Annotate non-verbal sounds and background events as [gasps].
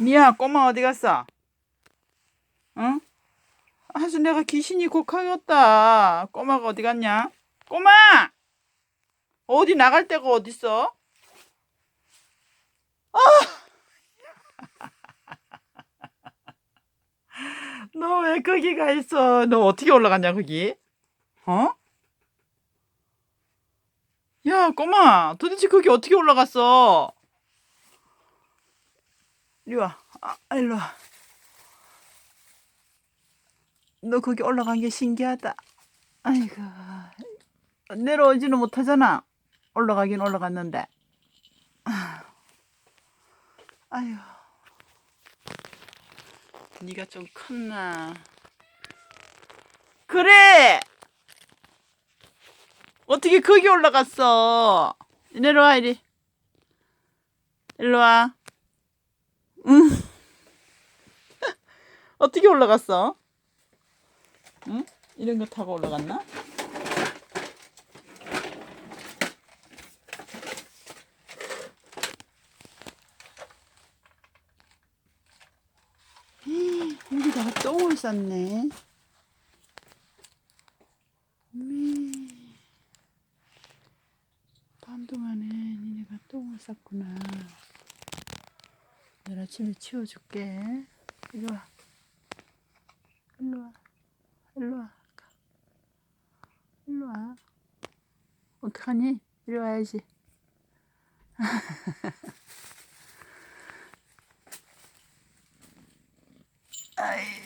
미야 꼬마 어디 갔어? 응? 아주 내가 귀신이 곡하겠다. 꼬마가 어디 갔냐? 꼬마! 어디 나갈 데가 어딨어? 아! [laughs] 너 왜 거기 가 있어? 너 어떻게 올라갔냐 거기? 어? 야 꼬마 도대체 거기 어떻게 올라갔어? 이리 와. 아, 이리 와. 너 거기 올라간 게 신기하다. 아이고. 내려오지는 못하잖아. 올라가긴 올라갔는데. 아. 아휴. 네가 좀 컸나. 그래! 어떻게 거기 올라갔어? 내려와, 이리. 일로 와. 응. [laughs] 어떻게 올라갔어? 응? 이런 거 타고 올라갔나? [gasps] 여기다가 똥을 쌌네. 음. 밤 동안에 니네가 똥을 쌌구나. 내가 침에 치워줄게. 이리 와. 일로 와. 일로 와. 일로 와. 어떡하니? 이리 와야지. [laughs] 아이.